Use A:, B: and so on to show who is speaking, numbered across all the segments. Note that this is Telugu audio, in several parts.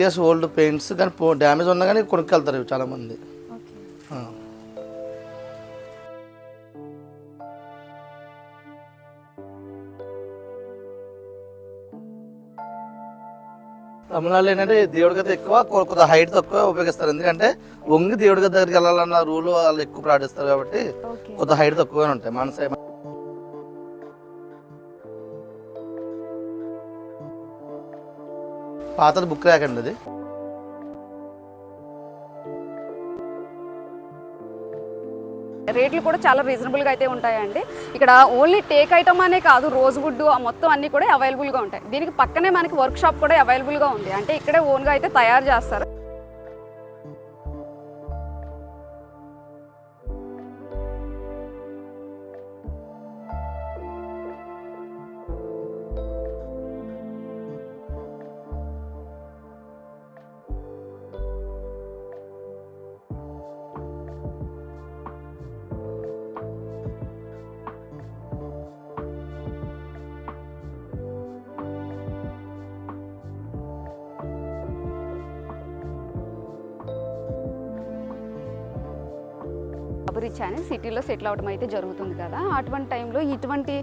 A: ఇయర్స్ ఓల్డ్ పెయింట్స్ కానీ డ్యామేజ్ ఉన్నా కానీ కొనుక్కెళ్తారు ఇవి చాలా మంది
B: ఓకే.
A: ఆ. తమిళనాడులో ఏంటంటే దేవుడి గత ఎక్కువ కొ- కొద్దిగా హైట్ తక్కువ ఉపయోగిస్తారు. ఎందుకంటే వంగి దేవుడి గత దగ్గరికి వెళ్ళాలన్న రూల్ వాళ్ళు ఎక్కువ పాటిస్తారు కాబట్టి కొద్దిగా హైట్ తక్కువగానే ఉంటాయి. మన పాతది బుక్ ర్యాక్ అండి అది.
B: రేట్లు కూడా చాలా రీజనబుల్గా అయితే ఉంటాయండి. ఇక్కడ ఓన్లీ టేక్ ఐటమ్ అనే కాదు రోజ్ వుడ్ ఆ మొత్తం అన్ని కూడా అవైలబుల్గా ఉంటాయి. దీనికి పక్కనే మనకి వర్క్ షాప్ కూడా అవైలబుల్గా ఉంది. అంటే ఇక్కడే ఓన్గా అయితే తయారు చేస్తారు. అభిరుచి అని సిటీలో సెటిల్ అవడం అయితే జరుగుతుంది కదా. అటువంటి టైంలో ఇటువంటి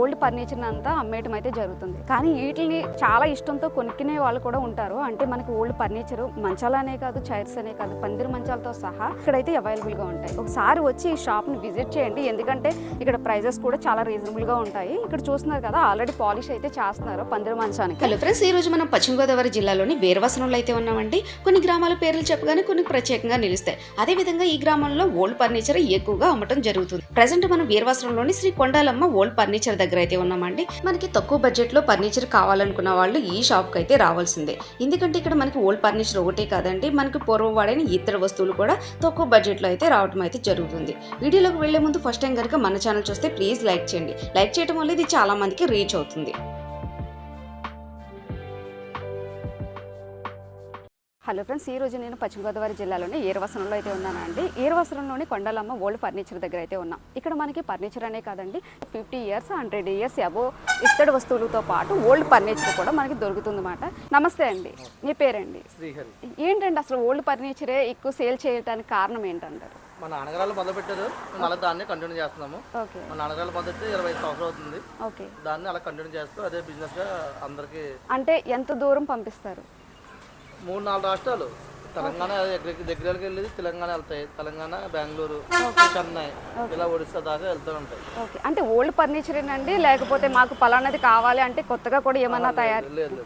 B: ఓల్డ్ ఫర్నిచర్ అంతా అమ్మేయటం అయితే జరుగుతుంది. కానీ వీటిని చాలా ఇష్టంతో కొనుక్కునే వాళ్ళు కూడా ఉంటారు. అంటే మనకి ఓల్డ్ ఫర్నిచర్ మంచాలనే కాదు చైర్స్ అనే కాదు పందిరి మంచాలతో సహా ఇక్కడైతే అవైలబుల్గా ఉంటాయి. ఒకసారి వచ్చి ఈ షాప్ని విజిట్ చేయండి. ఎందుకంటే ఇక్కడ ప్రైజెస్ కూడా చాలా రీజనబుల్గా ఉంటాయి. ఇక్కడ చూస్తున్నారు కదా ఆల్రెడీ పాలిష్ అయితే చేస్తున్నారు పందిరి మంచానికి.
C: హలో ఫ్రెండ్స్ ఈ రోజు మనం పశ్చిమ గోదావరి జిల్లాలోని వీరవసనంలో అయితే ఉన్నామండి. కొన్ని గ్రామాల పేర్లు చెప్పగానే కొన్ని ప్రత్యేకంగా నిలుస్తాయి. అదే విధంగా ఈ గ్రామంలో ఓల్డ్ ఫర్నిచర్ ఎక్కువగా అమ్మటం జరుగుతుంది. ప్రజెంట్ మనం వీరవసనంలోని శ్రీ కొండాలమ్మ ఓల్డ్ ఫర్నిచర్ దగ్గర అయితే ఉన్నామండి. మనకి తక్కువ బడ్జెట్లో ఫర్నిచర్ కావాలనుకున్న వాళ్ళు ఈ షాప్కి అయితే రావాల్సిందే. ఎందుకంటే ఇక్కడ మనకి ఓల్డ్ ఫర్నిచర్ ఒకటే కాదండి మనకి పూర్వం వాడైన ఇతర వస్తువులు కూడా తక్కువ బడ్జెట్లో అయితే రావడం అయితే జరుగుతుంది. వీడియోలోకి వెళ్ళే ముందు ఫస్ట్ టైం కనుక మన ఛానల్ చూస్తే ప్లీజ్ లైక్ చేయండి. లైక్ చేయడం వల్ల ఇది చాలా మందికి రీచ్ అవుతుంది.
B: హలో ఫ్రెండ్స్ ఈ రోజు నేను పశ్చిమ గోదావరి జిల్లాలోని ఏరవసరంలో అయితే ఉన్నానండి ఏరవసరంలోని కొండలమ్మ ఓల్డ్ ఫర్నిచర్ దగ్గర అయితే ఉన్నాం. ఇక్కడ మనకి ఫర్నిచర్ అనే కాదండి ఫిఫ్టీ ఇయర్స్ హండ్రెడ్ ఇయర్స్ అబో ఇత్తడి వస్తువులతో పాటు ఓల్డ్ ఫర్నిచర్ కూడా మనకి దొరుకుతుంది అన్నమాట నమస్తే అండి మీ పేరండి?
A: శ్రీహరి.
B: ఏంటండి అసలు ఓల్డ్ ఫర్నిచరే ఎక్కువ సేల్ చేయడానికి కారణం ఏంటంటారు?
A: మా నాన్నగారు మొదలు పెట్టారు అలా దాన్ని కంటిన్యూ చేస్తున్నాము.
B: ఓకే.
A: మా నాన్నగారు మొదటి ఇరవై సంవత్సరాలు అవుతుంది.
B: ఓకే.
A: దాన్ని అలా కంటిన్యూ చేస్తూ అదే బిజినెస్గా అందరికీ
B: అంటే ఎంత దూరం పంపిస్తారు?
A: మూడు నాలుగు రాష్ట్రాలు. తెలంగాణ దగ్గరికి దగ్గరికి వెళ్ళేది తెలంగాణ వెళ్తాయి. తెలంగాణ బెంగళూరు చెన్నై ఇలా ఒడిస్సా దాకా వెళ్తూ ఉంటాయి.
B: ఓకే. అంటే ఓల్డ్ ఫర్నిచరేనండి లేకపోతే మాకు పలానాది కావాలి అంటే కొత్తగా కూడా ఏమన్నా తయారు
A: లేదు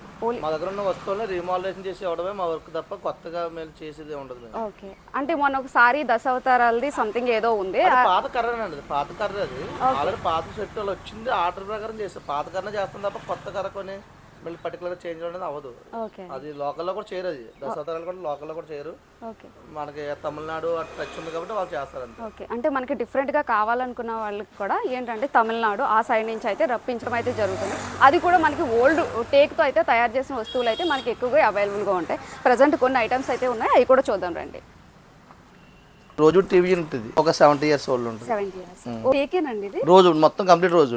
A: మా దగ్గర ఉన్న వస్తువులను రీమాడలేషన్ చేసి ఇవ్వడమే మా వర్క్ తప్ప కొత్తగా మేము చేసేది ఉండదు
B: ఓకే. అంటే మొన్న ఒకసారి దశ అవతారాలది సంథింగ్ ఏదో ఉంది.
A: పాత కర్రనండి అది. పాత కర్ర అది. ఆల్రెడీ పాత సెట్ వచ్చింది ఆర్డర్ ప్రకారం చేస్తారు పాత కర్ర చేస్తాం తప్ప కొత్త కర్ర కొని మళ్ళీ పర్టికులర్ చేంజ్ అనేది అవ్వదు.
B: ఓకే
A: అది లోకల్లో కూడా చేయరు అది. దశావతారాలు కూడా లోకల్లో కూడా చేయరు.
B: ఓకే
A: మనకి తమిళనాడు అటు టచ్ ఉంది కాబట్టి వాళ్ళు చేస్తారు అంతే.
B: ఓకే అంటే మనకి డిఫరెంట్గా కావాలనుకున్న వాళ్ళకి కూడా ఏంటంటే తమిళనాడు ఆ సైడ్ నుంచి అయితే రప్పించడం అయితే జరుగుతుంది. అది కూడా మనకి ఓల్డ్ టేక్తో అయితే తయారు చేసిన వస్తువులు అయితే మనకి ఎక్కువగా అవైలబుల్గా ఉంటాయి. ప్రజెంట్ కొన్ని ఐటమ్స్ అయితే ఉన్నాయి. అవి కూడా చూద్దాం రండి.
A: రోజు టీవీ ఉంటుంది. ఒక సెవెంటీ ఇయర్స్ ఓల్డ్ ఉంటుంది. రోజు మొత్తం కంప్లీట్ రోజు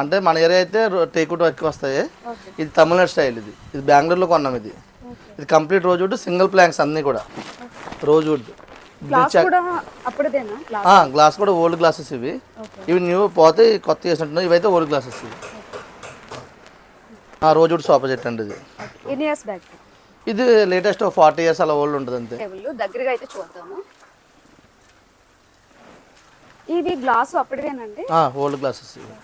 A: అంటే మన ఏరియా అయితే టేకుట్ ఎక్కువ వస్తాయి. ఇది తమిళనాడు స్టైల్ ఇది. ఇది బెంగళూరులో కొన్నాం ఇది. ఇది కంప్లీట్ రోజు సింగిల్ ప్లాంక్స్ అన్నీ కూడా. రోజు
B: గ్లాస్ కూడా
A: ఓల్డ్ గ్లాసెస్ ఇవి. ఇవి న్యూ పోతే కొత్త చేసినట్టున్నాయి. ఇవైతే ఓల్డ్ గ్లాసెస్ ఇవి. ఆ రోజు సోఫా సెట్ అండి ఇది. ఇది లేటెస్ట్ ఫార్టీ ఇయర్స్ అలా ఓల్డ్ ఉంటుంది అంతే
B: దగ్గరగా అయితే చూద్దాము. ఇది గ్లాస్ అప్పుడుదేనండి
A: ఓల్డ్ గ్లాసెస్ ఇవి.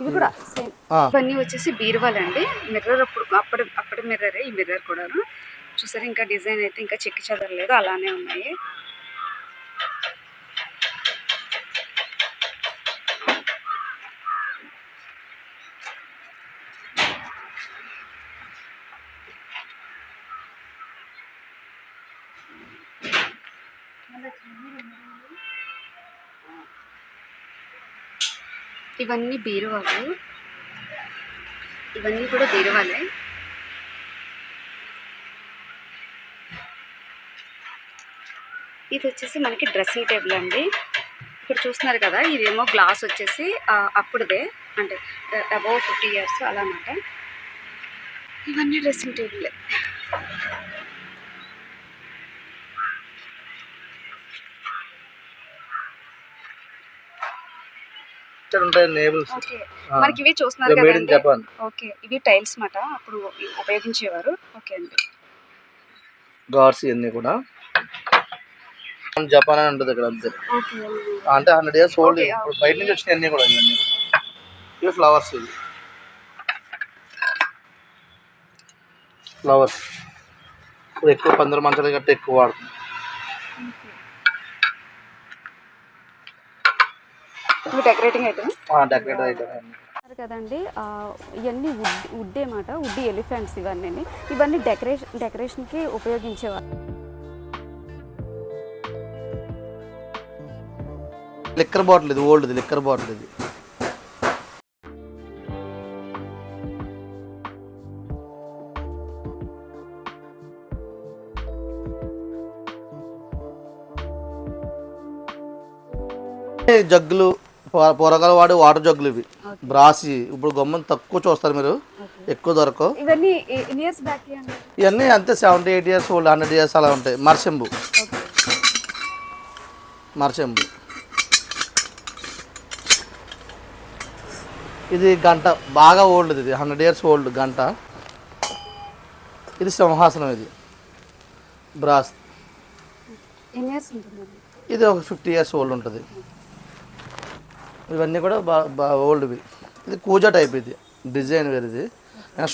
B: ఇవి కూడా సేమ్. ఇవన్నీ వచ్చేసి బీరువాలండి. మిర్రర్ అప్పుడు అప్పటి అప్పటి మిర్రరే ఈ మిర్రర్ కూడాను. చూసారు ఇంకా డిజైన్ అయితే ఇంకా చెక్కి చెదరలేదు అలానే ఉన్నాయి. ఇవన్నీ బీరువాలు. ఇవన్నీ కూడా బీరువాలే. ఇది వచ్చేసి మనకి డ్రెస్సింగ్ టేబుల్ అండి. ఇక్కడ చూస్తున్నారు కదా ఇదేమో గ్లాస్ వచ్చేసి అప్పుడుదే అంటే అబౌవ్ ఫిఫ్టీ ఇయర్స్ అలా అన్నమాట. ఇవన్నీ డ్రెస్సింగ్ టేబుల్.
A: ఇక్కడ ఉంటాయి నేబుల్స్.
B: మనకి ఇవి చూస్తున్నారు
A: మేడ్ ఇన్ జపాన్
B: ఓకే. ఇవి టైల్స్ మాట. అప్పుడు ఉపయోగించేవారు. ఓకే అండి.
A: గాడ్స్ ఇవన్నీ కూడా. జపాన్ అని ఉంటుంది ఇక్కడ అంతే. అంటే హండ్రెడ్ ఇయర్స్ ఓల్డ్ ఇప్పుడు బయట నుంచి వచ్చినాయి అన్ని కూడా ఇవన్నీ కూడా. ఇవి ఫ్లవర్స్ ఇవి. ఫ్లవర్స్ ఇప్పుడు ఎక్కువ పందిరి మంచాలు గట్ట ఎక్కువ వాడుతుంది
B: డెకరేటింగ్ ఐటమ్
A: డెకరేట్ ఐటమ్
B: ఉన్నారు కదండి ఆ, ఇవన్నీ వుడ్ వుడ్డే మాట వుడ్ ఎలిఫెంట్స్ ఇవన్నీ ఇవన్నీ డెకరేషన్ డెకరేషన్కి ఉపయోగించేవారు
A: లిక్కర్ బాటిల్ ఇది ఓల్డ్ ఇది లిక్కర్ బాటిల్ ఇది. జగ్గులు పొ- పొరగాలు వాడే వాటర్ జగ్గులు ఇవి. బ్రాసి. ఇప్పుడు గమ్మని తక్కువ చూస్తారు మీరు. ఎక్కువ దొరకవు.
B: ఇవన్నీ
A: అంతే seventy eight years old hundred years అలా ఉంటాయి. మర్చెంబు. మర్చెంబు. ఇది గంట. బాగా ఓల్డ్ ఇది. హండ్రెడ్ ఇయర్స్ ఓల్డ్ గంట. ఇది సింహాసనం ఇది. బ్రాస్. ఇది ఒక ఫిఫ్టీ ఇయర్స్ ఓల్డ్ ఉంటుంది. ఇవన్నీ కూడా బా ఓల్డ్వి. ఇది కూజా టైప్ ఇది డిజైన్ వేరు ఇది.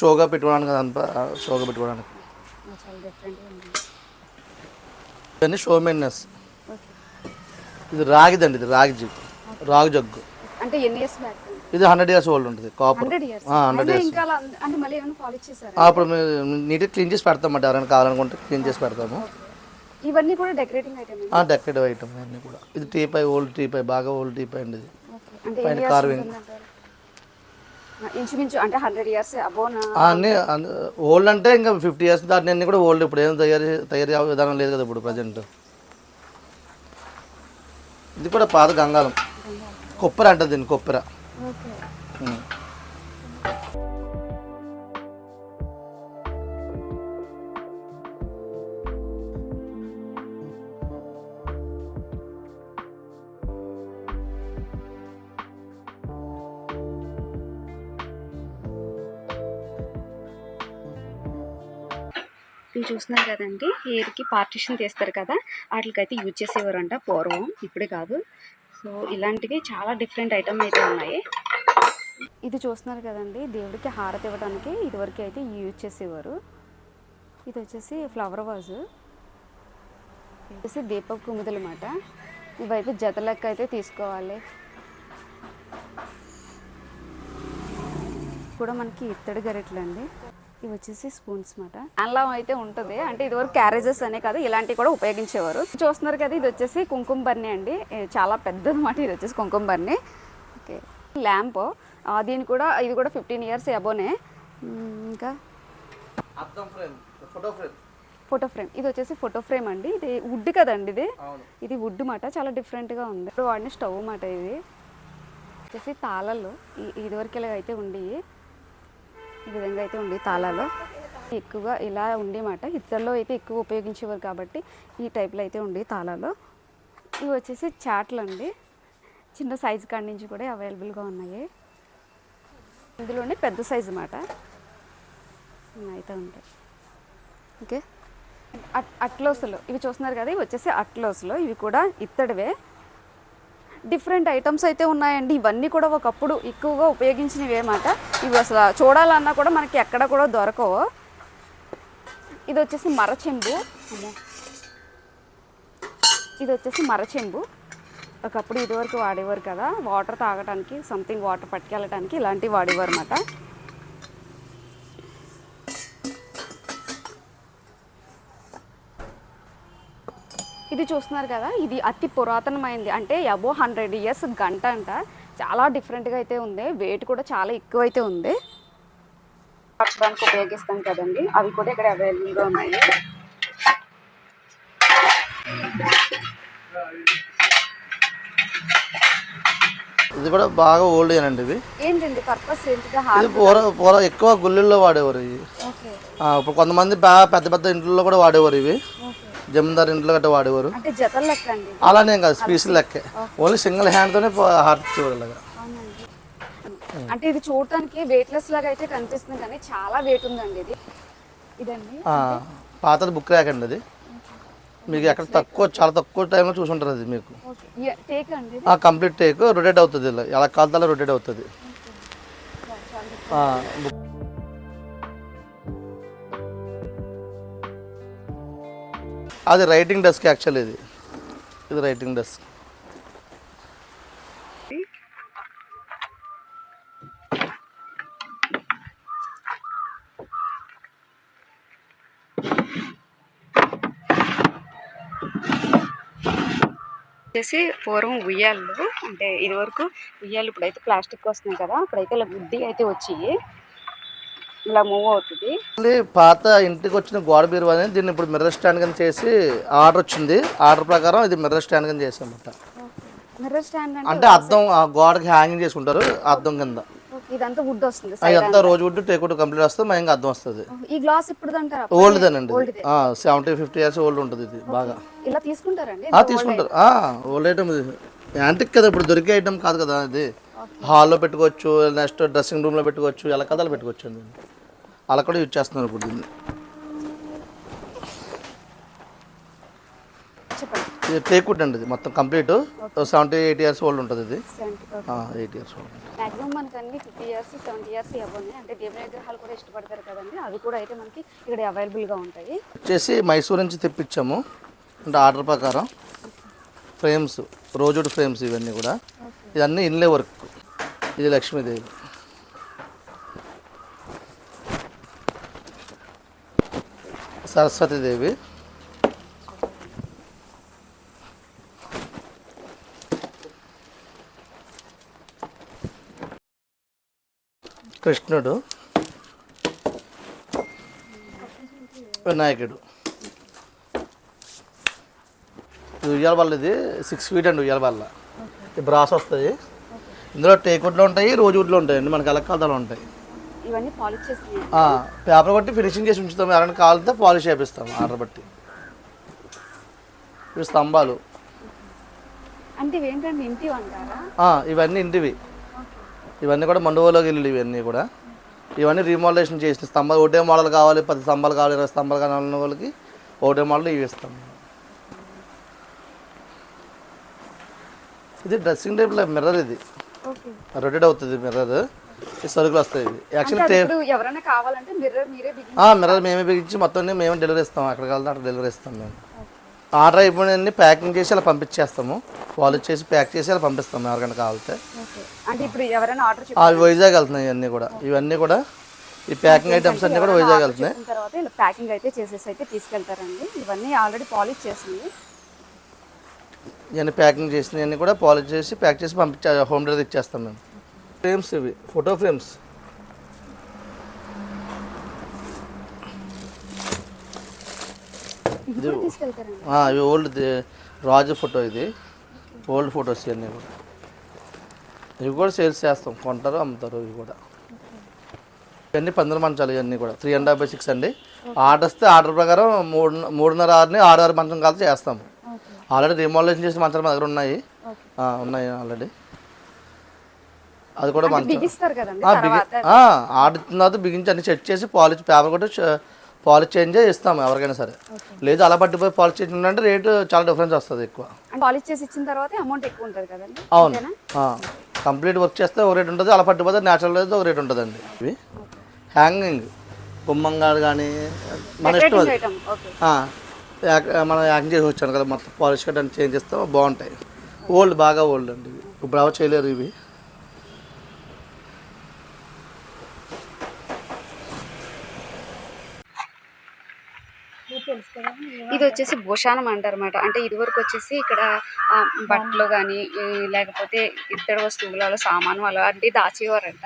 A: షోగా పెట్టుకోవడానికి అదంతా షోగా పెట్టుకోవడానికి. ఇవన్నీ షో మెయిన్నెస్ ఇది రాగిదండి ఇది రాగి జగ్గు రాగి జగ్గు
B: అంటే ఎన్ని ఇయర్స్ బ్యాక్
A: ఇది హండ్రెడ్ ఇయర్స్ ఓల్డ్ ఉంటుంది కాపర్
B: హండ్రెడ్ ఇయర్స్ అంటే
A: అప్పుడు నీట్గా క్లీన్ చేసి పెడతామంట ఎవరైనా కావాలనుకుంటే క్లీన్ చేసి పెడతాము.
B: ఇవన్నీ కూడా డెకరేటింగ్ ఐటమ్
A: డెకరేటివ్ ఐటమ్ అన్నీ కూడా. ఇది టీపై ఓల్డ్ టీపై బాగా ఓల్డ్ టీపై అండి ఇది.
B: అంటే
A: పైన
B: ఆ, ఇంచుమించు అంటే హండ్రెడ్ ఇయర్స్
A: అన్నీ ఓల్డ్ అంటే ఇంకా ఫిఫ్టీ ఇయర్స్ దాటి అన్నీ కూడా ఓల్డ్ ఇప్పుడు ఏం తయారు తయారీ విధానం లేదు కదా ఇప్పుడు ప్రజెంట్ ఇది కూడా పాత గంగాలం కొబ్బరి అంటది దీన్ని కొబ్బర.
B: ఓకే
A: ఉం.
B: చూస్తున్నారు కదండి హెయిర్కి పార్టిషన్ తీస్తారు కదా వాటికైతే యూజ్ చేసేవారంట పూర్వం ఇప్పుడే కాదు. సో ఇలాంటివి చాలా డిఫరెంట్ ఐటమ్ అయితే ఉన్నాయి. ఇది చూస్తున్నారు కదండి దేవుడికి హారతి ఇవ్వడానికి ఇదివరకు అయితే యూజ్ చేసేవారు. ఇది వచ్చేసి ఫ్లవర్ వాజ్ వచ్చేసి దీపపు కుముదలు ఇవైతే జత లెక్క అయితే తీసుకోవాలి. కూడా మనకి ఇత్తడి గరిటెలు అండి ఇవి వచ్చేసి స్పూన్స్ మాట. అల్లం అయితే ఉంటుంది. అంటే ఇదివరకు క్యారేజెస్ అనే కాదు ఇలాంటివి కూడా ఉపయోగించేవారు. చూస్తున్నారు కదా ఇది వచ్చేసి కుంకుమ బర్ని అండి. ఇది చాలా పెద్దది మాట ఇది వచ్చేసి కుంకుమ బర్ని ఓకే. ల్యాంప్. దీని కూడా ఇది కూడా ఫిఫ్టీన్ ఇయర్స్ అబోనే. ఇంకా?
A: Photo frame.
B: Photo frame. ఇది వచ్చేసి ఫోటో ఫ్రేమ్ అండి. ఇది వుడ్ కదండి ఇది?
A: అవును.
B: ఇది వుడ్ మాట చాలా డిఫరెంట్గా ఉంది. ఇప్పుడు వాడిన స్టవ్ మాట ఇది. వచ్చేసి తాళాలు ఈ- ఇదివరకు ఇలా అయితే ఉండి ఈ విధంగా అయితే ఉండి తాళాలు. ఎక్కువగా ఇలా ఉండేమాట. మాట అయితే ఎక్కువ ఉపయోగించేవారు కాబట్టి ఈ టైప్లో అయితే ఉండే తాళాలు. ఇవి వచ్చేసి చాట్లు అండి. చిన్న సైజు కాడి నుంచి కూడా అవైలబుల్గా ఉన్నాయి. ఇందులోనే పెద్ద సైజు మాట. అయితే ఉంటాయి. ఓకే. అట్ అట్లోసులు. ఇవి చూస్తున్నారు కదా ఇవి వచ్చేసి అట్లోసులు. ఇవి కూడా ఇత్తడివే. డిఫరెంట్ ఐటమ్స్ అయితే ఉన్నాయండి. ఇవన్నీ కూడా ఒకప్పుడు ఎక్కువగా ఉపయోగించినవి ఏమాట ఇవి అసలు చూడాలన్నా కూడా మనకి ఎక్కడ కూడా దొరకవు. ఇది వచ్చేసి మరచెంబు. ఇది వచ్చేసి మరచెంబు. ఒకప్పుడు ఇదివరకు వాడేవారు కదా వాటర్ తాగడానికి సంథింగ్ వాటర్ పట్టుకెళ్ళడానికి ఇలాంటివి వాడేవారు అన్నమాట. ఇది చూస్తున్నారు కదా ఇది అతి పురాతనమైంది. అంటే అబో హండ్రెడ్ ఇయర్స్ గంట అంట. చాలా డిఫరెంట్గా అయితే ఉంది. వెయిట్ కూడా చాలా ఎక్కువ అయితే ఉంది. పరచడానికి ఉపయోగిస్తాం కదండి. అవి కూడా ఇక్కడ అవైలబుల్గా ఉన్నాయి.
A: ఇది కూడా బాగా ఓల్డ్ అండి ఇవి
B: ఏంటండి పర్పస్ ఏంటిగా
A: ఇది పూర పూర ఎక్కువ గుళ్ళల్లో వాడేవారు ఇవి. ఇప్పుడు కొంతమంది బాగా పెద్ద పెద్ద ఇంట్లో కూడా వాడేవారు ఇవి. జమీందార్ ఇంట్లో గట్రా వాడేవారు.
B: అంటే జతల లెక్క అండి.
A: అలానే కాదు స్పీసీలు లెక్కే. ఓన్లీ సింగిల్ హ్యాండ్తోనే హార్ట్ ఇచ్చేవారు ఇలాగా
B: అవునండి. అంటే ఇది చూడటానికి వెయిట్లెస్ లాగా అయితే కనిపిస్తుంది కానీ చాలా వెయిట్ ఉందండి ఇది. ఇదండి.
A: ఆ, పాతది బుక్ ర్యాక్ అండి అది. మీకు ఎక్కడ తక్కువ చాలా తక్కువ టైంలో చూసుంటారు అది మీకు.
B: టేక్ అండి
A: కంప్లీట్ టేక్ రొటేట్ అవుతుంది ఇలా. ఎలా కాలుతాలో రొటేట్ అవుతుంది. ఆ, బుక్ అది రైటింగ్ డెస్క్ యాక్చువల్ ఇది. ఇది రైటింగ్ డెస్క్
B: వచ్చేసి పూర్వం ఉయ్యాలు అంటే ఇది వరకు ఉయ్యాలు ఇప్పుడైతే ప్లాస్టిక్ వస్తున్నాయి కదా ఇప్పుడైతే ఇలా గుడ్డి అయితే వచ్చి ఇలా మూవ్ అవుతుంది.
A: పాత ఇంటికి వచ్చిన గోడ బీరువా అని దీన్ని ఇప్పుడు మిర్రర్ స్టాండ్ కింద చేసి ఆర్డర్ వచ్చింది. ఆర్డర్ ప్రకారం ఇది మిర్రర్ స్టాండ్ కింద
B: మిర్రర్ స్టాండ్ అంటే
A: అద్దం ఆ గోడకి హ్యాంగింగ్ చేసుకుంటారు అద్దం కింద.
B: ఓకే, ఇదంతా వుడ్ వస్తుంది
A: అదంతా రోజు వుడ్ టేకుడ్ కంప్లీట్ వస్తే మా ఇంకా అద్దం వస్తుంది.
B: ఈ గ్లాస్ ఇప్పుడు అంటారా
A: ఓల్డ్దేనండి సెవెంటీ ఫిఫ్టీ ఇయర్స్ ఓల్డ్ ఉంటుంది ఇది బాగా.
B: ఇలా తీసుకుంటారండి?
A: తీసుకుంటారు. ఓల్డ్ ఐటమ్ ఇది. యాంటిక్ కదా ఇప్పుడు దొరికే ఐటమ్ కాదు కదా ఇది. హాల్లో పెట్టుకోవచ్చు నెక్స్ట్ డ్రెస్సింగ్ రూమ్లో పెట్టుకోవచ్చు ఎలా కదాలు పెట్టుకోవచ్చు అండి. అలా కూడా యూజ్ చేస్తున్నారు ఇప్పుడు దీన్ని. ఇది అండి ఇది మొత్తం complete. Seventy eight years old ఉంటుంది ఇది. ఎయిట్ ఇయర్స్ ఓల్డ్
B: మాక్సిమం మనకి అన్ని ఫిఫ్టీ ఇయర్స్ సెవెంటీ ఇయర్స్ ఇవ్వండి అంటే దేవుని విగ్రహాలు కూడా ఇష్టపడతారు కదండి. అవి కూడా అయితే మనకి ఇక్కడ అవైలబుల్గా ఉంటాయి.
A: వచ్చేసి మైసూర్ నుంచి తెప్పించాము. అంటే ఆర్డర్ ప్రకారం. ఫ్రేమ్స్ రోజుడ్ ఫ్రేమ్స్ ఇవన్నీ కూడా. ఇదన్నీ ఇన్లే వర్క్. ఇది లక్ష్మీదేవి. సరస్వతీదేవి. కృష్ణుడు. వినాయకుడు. ఇది ఉయ్యాల ఇది సిక్స్ ఫీట్ అండి ఉయ్యాల బ్రాస్ వస్తుంది. ఇందులో టేకుడ్లు ఉంటాయి రోజు వుడ్లు ఉంటాయండి మనకి అలక్కాదాలు ఉంటాయి.
B: ఇవన్నీ పాలిష్
A: పేపర్ కొట్టి ఫినిషింగ్ చేసి ఉంచుతాం. ఎవరైనా కావాలంటే పాలిష్ చేపిస్తాం ఆర్డర్ బట్టి. ఇవి స్తంభాలు.
B: అంటే అంటారా
A: ఇవన్నీ ఇంటివి. ఇవన్నీ కూడా మండువలోకి ఇల్లు ఇవన్నీ కూడా. ఇవన్నీ రీమోడలేషన్ చేసిన స్తంభాలు ఒకటే మోడల్ కావాలి పది స్తంభాలు కావాలి ఇరవై స్తంభాలు కావాలన్న వాళ్ళకి ఒకటే మోడల్ ఇవి ఇస్తాం. ఇది డ్రెస్సింగ్ టేబుల్ మిర్రర్ ఇది.
B: ఓకే
A: రొటేట్ అవుతుంది మిర్రర్ సరుకులు వస్తాయి ఇవి యాక్చువల్లీ
B: మిర్రర్ మీరే బిగి
A: మిర్రర్ మేమే బిగించి మొత్తం మేమే డెలివరీ ఇస్తాం అక్కడికి వెళ్తే అక్కడ డెలివరీ ఇస్తాం మేము. ఆర్డర్ అయిపోయినన్ని ప్యాకింగ్ చేసి అలా పంపించేస్తాము. పాలిష్ చేసి ప్యాక్ చేసి అలా పంపిస్తాం ఎవరికైనా కావాలంటే.
B: ఓకే అంటే ఇప్పుడు ఎవరైనా ఆర్డర్
A: అవి వైజాగ్ వెళ్తున్నాయి ఇవన్నీ కూడా. ఇవన్నీ కూడా ఈ ప్యాకింగ్ ఐటమ్స్ అన్నీ కూడా వైజాగ్ వెళ్తున్నాయి.
B: తర్వాత ప్యాకింగ్ అయితే చేసేసి అయితే తీసుకెళ్తారండి. ఇవన్నీ ఆల్రెడీ పాలిష్ చేసింది.
A: ఇవన్నీ ప్యాకింగ్ చేసినవన్నీ కూడా పాలిష్ చేసి ప్యాక్ చేసి పంపించే హోమ్ డెలివరీ ఇచ్చేస్తాం మేము. ఫ్రేమ్స్ ఇవి ఫోటో ఫ్రేమ్స్. ఇవి ఓల్డ్ రాజు ఫోటో ఇది. ఓల్డ్ ఫొటోస్ ఇవన్నీ కూడా. ఇవి కూడా సేల్స్ చేస్తాం కొంటారు అమ్ముతారు ఇవి కూడా. ఇవన్నీ పందుల మంచాలు ఇవన్నీ కూడా three and half by six అండి. ఆర్డర్ వస్తే ఆర్డర్ ప్రకారం మూడు మూడున్నర ఆరుని ఆరు ఆరు మంచం కలిసి చేస్తాము ఆల్రెడీ రిమోడలేషన్ చేసిన మంచాలు మా దగ్గర ఉన్నాయి. ఉన్నాయి ఆల్రెడీ. అది కూడా
B: అంటే
A: మంచం
B: బిగిస్తారు కదండి
A: ఆ, బిగి
B: తర్వాత.
A: బిగించి అన్ని సెట్ చేసి పాలిష్ పేపర్ కూడా పాలిష్ చేంజ్ ఇస్తాము ఎవరికైనా సరే. లేదు అలా పట్టిపోయి పాలిష్ చేంజ్ అంటే రేటు చాలా డిఫరెన్స్ వస్తుంది ఎక్కువ.
B: పాలిష్ చేసి ఇచ్చిన తర్వాత అమౌంట్ ఎక్కువ ఉంటుంది కదండి.
A: అవును? కంప్లీట్ వర్క్ చేస్తే ఒక రేట్ ఉంటుంది అలా పట్టిపోతే న్యాచురల్ అయితే ఒక రేట్ ఉంటుందండి. ఇవి హ్యాంగింగ్ గుమ్మంగాడు కానీ మన ఇష్టం మనం యాక్టింగ్ చేసి వచ్చాను కదా మొత్తం పాలిష్ కట్ అని చేంజ్ చేస్తే బాగుంటాయి. ఓల్డ్ బాగా ఓల్డ్ అండి ఇప్పుడు అవ చేయలేరు ఇవి.
B: ఇది వచ్చేసి భూషానం అంటారు అనమాట అంటే ఇది వరకు వచ్చేసి ఇక్కడ బట్టలు కానీ లేకపోతే ఇతర వస్తువులు సామాను అలాంటివి దాచేవారంట.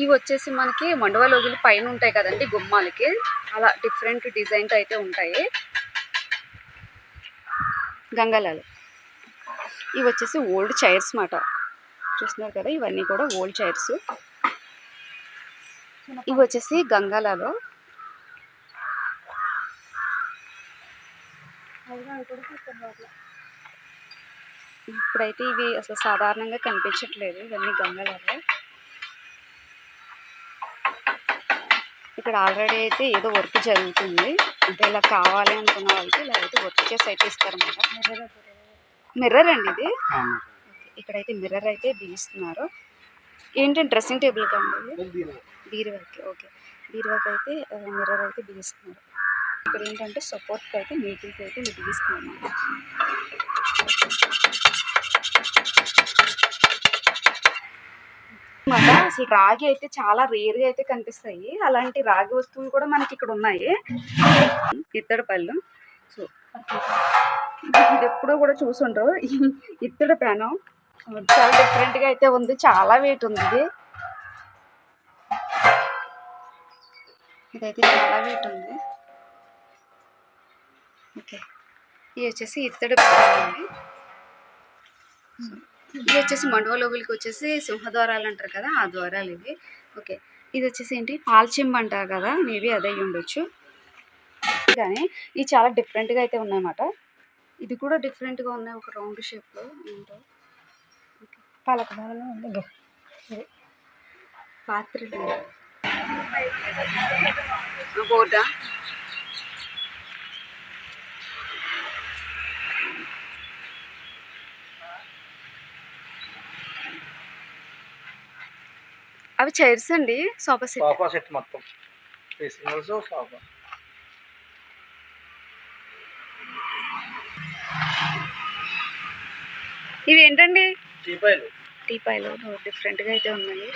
B: ఇవి వచ్చేసి మనకి మండువా లోగులు పైన ఉంటాయి కదండి గుమ్మాలకి. అలా డిఫరెంట్ డిజైన్తో అయితే ఉంటాయి. గంగాలాలు. ఇవి వచ్చేసి ఓల్డ్ చైర్స్ మాట. చూస్తున్నారు కదా ఇవన్నీ కూడా ఓల్డ్ చైర్స్ ఇవి వచ్చేసి గంగాలాలో. ఇప్పుడైతే ఇవి అసలు సాధారణంగా కనిపించట్లేదు ఇవన్నీ గంగాలలో. ఇక్కడ ఆల్రెడీ అయితే ఏదో వర్క్ జరుగుతుంది. అంటే ఇలా కావాలి అనుకున్న వాళ్ళకి ఇలా అయితే వర్క్ చేసి అయితే ఇస్తారన్నమాట. మిర్రర్ అండి ఇది. ఇక్కడైతే మిర్రర్ అయితే బిగిస్తున్నారు ఏంటంటే డ్రెస్సింగ్ టేబుల్ కండి బీరువాకి ఓకే బీరువాకి అయితే మిర్రర్ అయితే బిగిస్తున్నారు ఇక్కడ ఏంటంటే సపోర్ట్కి అయితే మీటింగ్కి అయితే బిగిస్తున్నారు అసలు రాగి అయితే చాలా రేర్గా అయితే కనిపిస్తాయి. అలాంటి రాగి వస్తువులు కూడా మనకి ఇక్కడ ఉన్నాయి. ఇత్తడి పళ్ళు. సో ఇది ఎప్పుడో కూడా చూసుండ్రు. ఇత్తడి ప్యాను చాలా డిఫరెంట్గా అయితే ఉంది. చాలా వెయిట్ ఉంది ఇది. ఇదైతే చాలా వెయిట్ ఉంది. ఓకే. ఇది వచ్చేసి ఇత్తడి ప్యాన్ అండి. ఇది వచ్చేసి మండువలోబులకి వచ్చేసి సింహద్వారాలు అంటారు కదా ఆ ద్వారాలు ఇవి. ఓకే. ఇది వచ్చేసి ఏంటి? పాల్చింబ అంటారు కదా మేబీ అదే ఉండొచ్చు. కానీ ఇవి చాలా డిఫరెంట్గా అయితే ఉన్నాయన్నమాట. ఇది కూడా డిఫరెంట్గా ఉన్నాయి ఒక రౌండ్ షేప్లో. ఏంటో? పాలక ఉంది. పాత్రలు. బోర్డా? అవి చైర్స్ అండి సోఫా సెట్.
A: సోఫా సెట్ మొత్తం. Three singles sofa.
B: ఇవి ఏంటండి
A: టీపాయిలు
B: టీపాయిలు డిఫరెంట్గా అయితే ఉన్నాయి.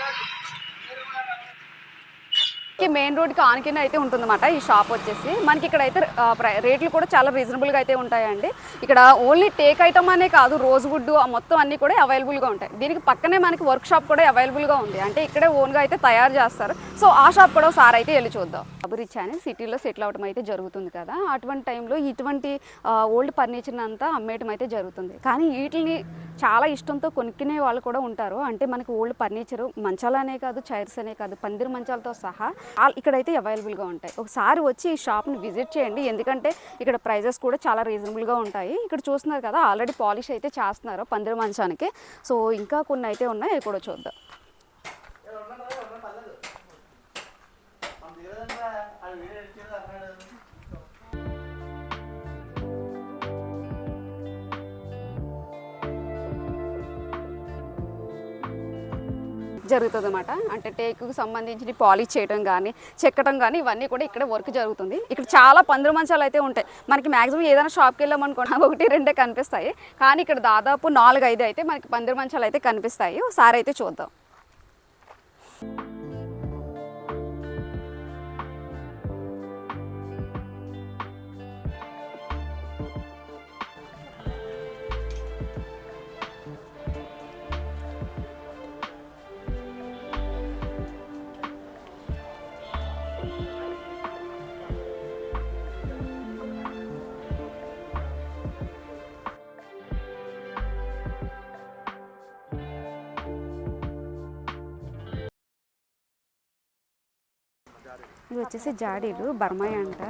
B: మెయిన్ రోడ్కి ఆనకైనా అయితే ఉంటుందన్నమాట. ఈ షాప్ వచ్చేసి. మనకి ఇక్కడ అయితే రేట్లు కూడా చాలా రీజనబుల్గా అయితే ఉంటాయండి. ఇక్కడ ఓన్లీ టేక్ ఐటమ్ అనే కాదు రోజ్ వుడ్ ఆ మొత్తం అన్నీ కూడా అవైలబుల్గా ఉంటాయి. దీనికి పక్కనే మనకి వర్క్ షాప్ కూడా అవైలబుల్గా ఉంది. అంటే ఇక్కడే ఓన్గా అయితే తయారు చేస్తారు. సో ఆ షాప్ కూడా ఒకసారి అయితే వెళ్ళి చూద్దాం. అభిరుచి అని సిటీలో సెటిల్ అవడం అయితే జరుగుతుంది కదా. అటువంటి టైంలో ఇటువంటి ఓల్డ్ ఫర్నిచర్ అంతా అమ్మేయటం అయితే జరుగుతుంది. కానీ వీటిని చాలా ఇష్టంతో కొనుక్కునే వాళ్ళు కూడా ఉంటారు. అంటే మనకి ఓల్డ్ ఫర్నిచర్ మంచాలనే కాదు చైర్స్ అనే కాదు పందిరి మంచాలతో సహా ఇక్కడైతే అవైలబుల్గా ఉంటాయి. ఒకసారి వచ్చి ఈ షాప్ని విజిట్ చేయండి. ఎందుకంటే ఇక్కడ ప్రైజెస్ కూడా చాలా రీజనబుల్గా ఉంటాయి. ఇక్కడ చూస్తున్నారు కదా ఆల్రెడీ పాలిష్ అయితే చేస్తున్నారు పందిరి మంచానికి. సో ఇంకా కొన్ని అయితే ఉన్నాయి అవి కూడా చూద్దాం. జరుగుతుంది అనమాట అంటే టేకుకు సంబంధించి పాలిష్ చేయడం కానీ చెక్కడం కానీ ఇవన్నీ కూడా ఇక్కడ వర్క్ జరుగుతుంది. ఇక్కడ చాలా పందిరి మంచాలు అయితే ఉంటాయి. మనకి మాక్సిమం ఏదైనా షాప్కి వెళ్ళామనుకోండి ఒకటి రెండే కనిపిస్తాయి. కానీ ఇక్కడ దాదాపు నాలుగు ఐదు అయితే మనకి పందిరి మంచాలు అయితే కనిపిస్తాయి. ఒకసారి అయితే చూద్దాం. ఇవి వచ్చేసి జాడీలు బర్మాయి అంట.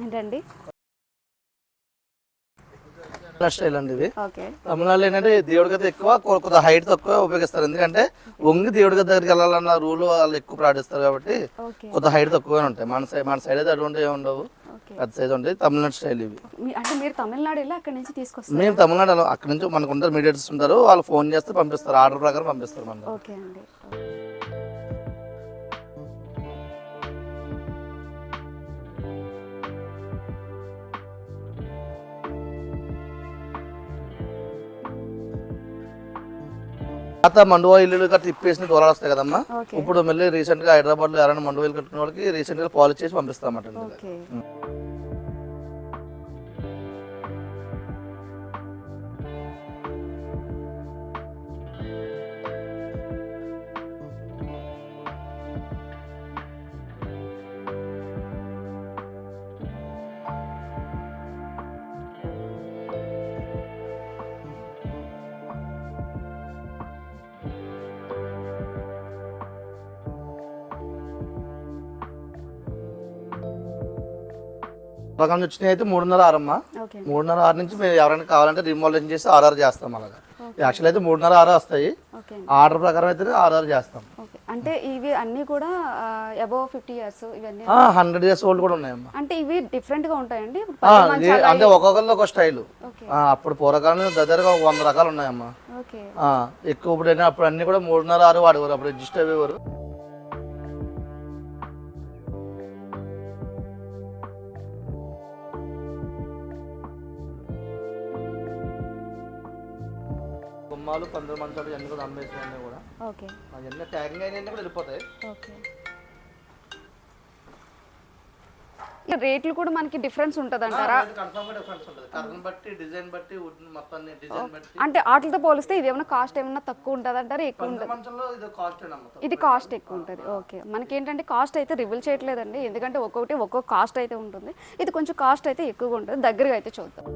B: ఏంటండి?
A: స్టైల్ అండి ఇది.
B: ఓకే.
A: తమిళనాడులో ఏంటంటే దేవుడి గది ఎక్కువ కొ- కొద్దిగా హైట్ తక్కువ ఉపయోగిస్తారు. ఎందుకంటే వంగి దేవుడి గది దగ్గరికి వెళ్ళాలన్న రూల్ వాళ్ళు ఎక్కువ పాటిస్తారు కాబట్టి కొద్దిగా హైట్ తక్కువగా ఉంటాయి. మన సైడ్ మన సైడ్ అయితే అటువంటి ఉండవు. పెద్ద సైజ్ ఉంటాయి. తమిళనాడు స్టైల్ ఇవి.
B: అంటే మీరు తమిళనాడు వెళ్ళి అక్కడి నుంచి తీసుకొస్తారు?
A: మేము తమిళనాడు అక్కడ నుంచి మనకు ఉంటారు మీడియేటర్స్ ఉంటారు. వాళ్ళు ఫోన్ చేస్తే పంపిస్తారు. ఆర్డర్ ప్రకారం పంపిస్తారు మనకు
B: ఓకే అండి.
A: పాత మండువా ఇల్లు గట్రా తిప్పేసిన దూరాలు వస్తాయి కదమ్మా ఇప్పుడు మళ్ళీ రీసెంట్గా హైదరాబాద్లో ఎవరైనా మండువా ఇల్లు కట్టిన వాళ్ళకి రీసెంట్గా పాలిష్ చేసి పంపిస్తామట రకం వచ్చినాయి అయితే మూడున్నర ఆరమ్మా మూడున్నర ఆరు నుంచి మేము ఎవరైనా కావాలంటే రిమోలేషన్ చేసి ఆర్ఆర్ చేస్తాం అలాగా. యాక్చువల్ అయితే మూడున్నర ఆరు వస్తాయి. ఆర్డర్ ప్రకారం అయితే ఆర్ఆర్ చేస్తాం.
B: అంటే ఇవి అన్నీ కూడా అబౌవ్ ఫిఫ్టీ ఇయర్స్ ఇవన్నీ?
A: హండ్రెడ్ ఇయర్స్ ఓల్డ్ కూడా ఉన్నాయమ్మా.
B: అంటే ఇవి డిఫరెంట్గా ఉంటాయండి?
A: అంటే ఒక్కొక్కరిలో ఒక స్టైల్. అప్పుడు పూర్వకాలం దగ్గరగా వంద రకాలు ఉన్నాయమ్మా. ఎక్కువ ఇప్పుడు అప్పుడు అన్ని కూడా మూడున్నర ఆరు వాడేవారు. అప్పుడు రిజిస్టర్ అయ్యేవారు. గుమ్మాలు పందుల మంచాలు ఇవన్నీ కూడా అమ్మేసినవన్నీ కూడా.
B: ఓకే.
A: అవన్నీ ట్యాగింగ్ అయినవన్నీ కూడా వెళ్ళిపోతాయి.
B: ఓకే. రేట్లు కూడా మనకి డిఫరెన్స్ ఉంటుంది. అంటారా
A: బట్టి డిజైన్ బట్టి మొత్తం డిజైన్ బట్టి.
B: అంటే వాటితో పోలిస్తే ఇది ఏమైనా కాస్ట్ ఏమైనా తక్కువ ఉంటుంది అంటారా ఎక్కువ ఉంటుంది? ఇది కాస్ట్ ఎక్కువ ఉంటుంది. ఓకే. మనకి ఏంటంటే కాస్ట్ అయితే రివీల్ చేయట్లేదండి. ఎందుకంటే ఒక్కొక్కటి ఒక్కొక్క కాస్ట్ అయితే ఉంటుంది. ఇది కొంచెం కాస్ట్ అయితే ఎక్కువగా ఉంటుంది. దగ్గరగా అయితే చూద్దాం.